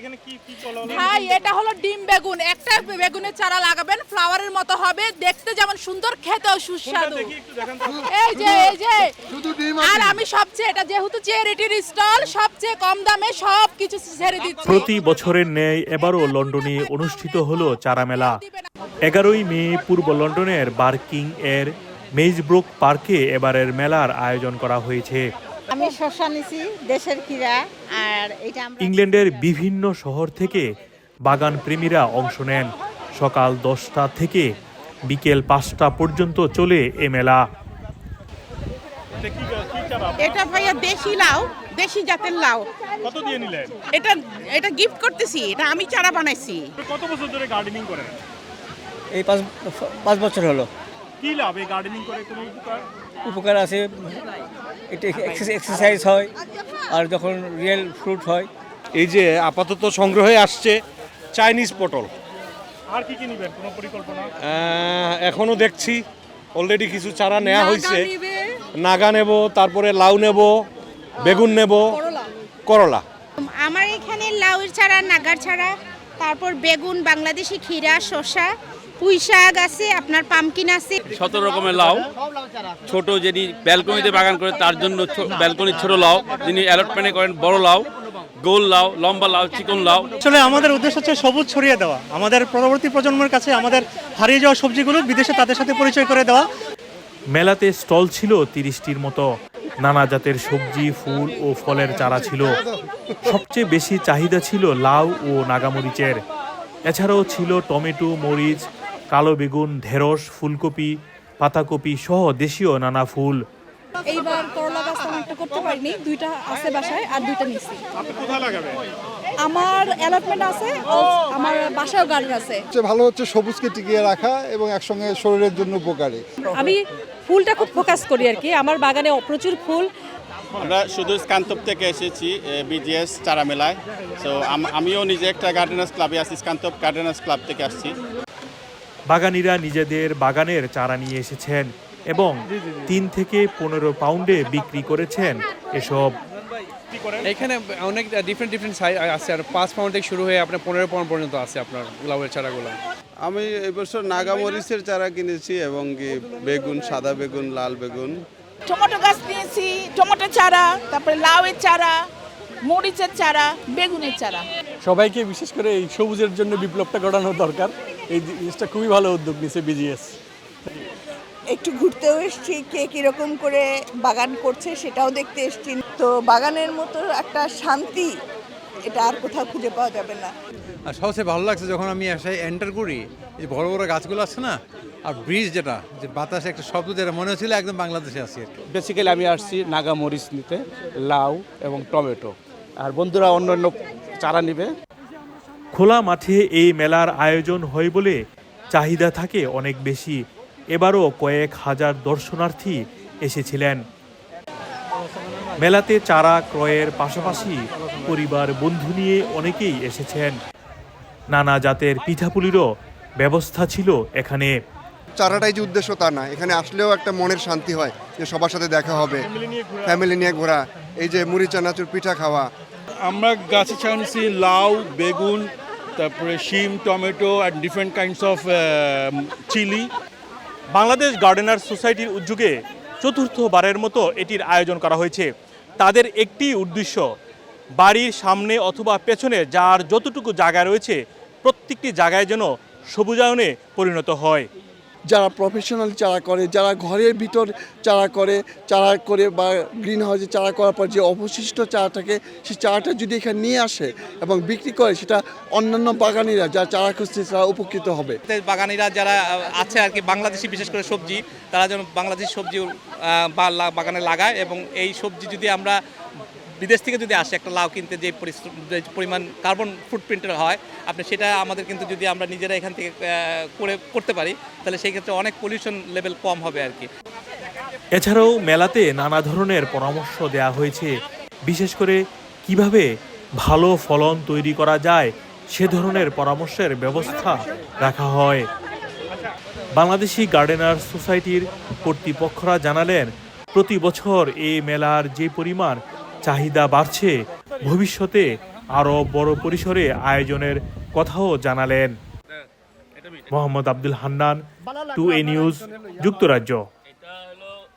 এখানে কি কি চলে হলো? ভাই এটা হলো ডিম বেগুন। একটা বেগুনের চারা লাগাবেন ফ্লাওয়ারের মতো হবে দেখতে যেমন সুন্দর খেতেও সুস্বাদু। এই যে এই যে। আর আমি সবচেয়ে এটা যেহেতু চেরিটির স্টল সবচেয়ে কম দামে সব কিছু ছেড়ে দিচ্ছি। প্রতি বছরের ন্যায় এবারও লন্ডনে অনুষ্ঠিত হলো চারা মেলা। এগারোই মে পূর্ব লন্ডনের বার্কিং এর মেজব্রুক পার্কে এবারের মেলার আয়োজন করা হয়েছে। আমি শসা নিছি দেশের কিরা আর এটা আমরা ইংল্যান্ডের বিভিন্ন শহর থেকে বাগান প্রেমীরা অংশ নেন। সকাল দশটা থেকে বিকেল পাঁচটা পর্যন্ত চলে এ মেলা। এটা ভাইয়া দেশি লাউ দেশি জাতের লাউ। কত দিয়ে নিলেন? এটা এটা গিফট করতেছি এটা আমি চারা বানাইছি। কত বছর ধরে গার্ডেনিং করেন? এই পাঁচ পাঁচ বছর হলো। কি লাভ এই গার্ডেনিং করে কোনো উপকার? উপকার আছে। এটা এক্সারসাইজ হয় আর যখন রিয়েল ফ্রুট হয়। এই যে আপাতত সংগ্রহে আসছে চাইনিজ পটল। আর কি কি নিবেন? কোনো পরিকল্পনা? এখনও দেখছি। অলরেডি কিছু চারা নেওয়া হয়েছে নাগা নেব তারপরে লাউ নেব বেগুন নেব করলা। আমার এখানে লাউয়ের চারা নাগার চারা তারপর বেগুন বাংলাদেশি ক্ষীরা শসা পুঁই শাক আছে আপনার পামকিন আছে। সতেরো রকমের লাউ। ছোট যিনি ব্যালকনিতে বাগান করে তার জন্য ব্যালকনির ছোট লাউ। যিনি অ্যালটমেন্টে করেন বড় লাউ গোল লাউ লম্বা লাউ চিকন লাউ। আসলে আমাদের উদ্দেশ্য হচ্ছে সবুজ ছড়িয়ে দেওয়া। আমাদের পরবর্তী প্রজন্মের কাছে আমাদের হারিয়ে যাওয়া সবজিগুলো বিদেশে তাদের সাথে পরিচয় করে দেওয়া। মেলাতে স্টল ছিল তিরিশটির মতো। নানা জাতের সবজি ফুল ও ফলের চারা ছিল। সবচেয়ে বেশি চাহিদা ছিল লাউ ও নাগামরিচের। এছাড়াও ছিল টমেটো মরিচ কালো বেগুন ঢেঁড়স ফুলকপি পাতাকপি সহ দেশীয় নানা ফুল। এইবার করলা গাছ তেমন একটা করতে পারিনি। দুইটা আছে বাসায় আর দুইটা নিছি। আপনি কোথায় লাগাবেন? আমার অ্যালটমেন্ট আছে ও আমার বাসায়ও গার্ডেন আছে। সবচেয়ে ভালো হচ্ছে সবুজকে টিকিয়ে রাখা এবং একসঙ্গে শরীরের জন্য উপকারী। আমি ফুলটা খুব ফোকাস করি আর কি। আমার বাগানে প্রচুর ফুল। আমরা শুধু স্কান্তপ থেকে এসেছি বিজিএস চারা মেলায় তো আমিও নিজে একটা গার্ডেনার্স ক্লাবে আছি স্কান্তপ গার্ডেনার্স ক্লাব থেকে আসছি। বাগানিরা নিজেদের বাগানের চারা নিয়ে এসেছেন এবং তিন থেকে পনেরো পাউন্ডে বিক্রি করেছেন এসব। এখানে অনেক ডিফারেন্ট ডিফারেন্ট সাইজ আছে আর পাঁচ পাউন্ড থেকে শুরু হয়ে আপনার পনেরো পাউন্ড পর্যন্ত আছে আপনার লাউয়ের চারাগুলো। আমি এবছর নাগামরিচের চারা কিনেছি এবং কি বেগুন সাদা বেগুন লাল বেগুন। টমেটো গাছ নিয়েছি টমেটো চারা তারপরে লাউয়ের চারা মরিচের চারা বেগুনের চারা। সবাইকে বিশেষ করে এই সবুজের জন্য বিপ্লবটা ঘটানো দরকার। এই জিনিসটা খুবই ভালো উদ্যোগ নিছে বিজিএস একটু ঘুরতেও এসছি কে কীরকম করে বাগান করছে সেটাও দেখতে এসছি। তো বাগানের মতো একটা শান্তি এটা আর কোথাও খুঁজে পাওয়া যাবে না। আর সবচেয়ে ভালো লাগছে যখন আমি এসে এন্টার করি যে বড় বড় গাছগুলো আছে না আর ব্রিজ যেটা যে বাতাসে একটা শব্দ যেটা মনে হচ্ছিল একদম বাংলাদেশে আছি বেসিক্যালি আমি আসছি নাগা মরিচ নিতে লাউ এবং টমেটো। আর বন্ধুরা অন্য অন্য চারা নিবে। খোলা মাঠে এই মেলার আয়োজন হয় বলে চাহিদা থাকে অনেক বেশি। এবারও কয়েক হাজার দর্শনার্থী এসেছিলেন। মেলাতে চারা ক্রয়ের পাশাপাশি পরিবার বন্ধু নিয়ে অনেকেই এসেছেন। নানা জাতের পিঠাপুলিরও ব্যবস্থা ছিল এখানে। চারাটাই যে উদ্দেশ্য তা না। এখানে আসলেও একটা মনের শান্তি হয় যে সবার সাথে দেখা হবে ফ্যামিলি নিয়ে ঘোরা। এই যে মুড়ি চানাচুর পিঠা খাওয়া আমরা গাছে ছাড়ছি লাউ, বেগুন, তারপরে শিম, tomato and different kinds of chilli Bangladesh gardener সোসাইটির উদ্যোগে চতুর্থবারের মতো এটির আয়োজন করা হয়েছে। তাদের একটি উদ্দেশ্য, বাড়ির সামনে অথবা পেছনে যার যতটুকু জায়গা রয়েছে, প্রত্যেকটি জায়গায় যেন সবুজায়নে পরিণত হয়। যারা প্রফেশনাল চারা করে, যারা ঘরের ভিতর চারা করে চারা করে বা গ্রিন হাউসে চারা করার পর যে অবশিষ্ট চারাটাকে সেই চারাটা যদি এখানে নিয়ে আসে এবং বিক্রি করে, সেটা অন্যান্য বাগানিরা যারা চারা খুঁজছে, তারা উপকৃত হবে। বাগানিরা যারা আছে আর কি, বাংলাদেশি বিশেষ করে সবজি, তারা যেন বাংলাদেশি সবজি বাগানে লাগায় এবং এই সবজি যদি আমরা বিদেশ থেকে যদি আসে, একটা লাউ কিনতে যে পরিমাণ কার্বন ফুটপ্রিন্টের হয়, আপনি সেটা আমাদের কিন্তু যদি আমরা নিজেরা এখান থেকে করে, করতে পারি, তাহলে সেই ক্ষেত্রে অনেক পলিউশন লেভেল কম হবে আর কি। এছাড়াও মেলাতে নানা ধরনের পরামর্শ দেওয়া হয়েছে। বিশেষ করে কীভাবে ভালো ফলন তৈরি করা যায়, সে ধরনের পরামর্শের ব্যবস্থা রাখা হয়। বাংলাদেশি গার্ডেনার সোসাইটির কর্তৃপক্ষরা জানালেন, প্রতি বছর এই মেলার যে পরিমাণ চাহিদা বাড়ছে। ভবিষ্যতে আরও বড় পরিসরে আয়োজনের কথাও জানালেন। Mohammad Abdul Hannan to A news যুক্তরাজ্য।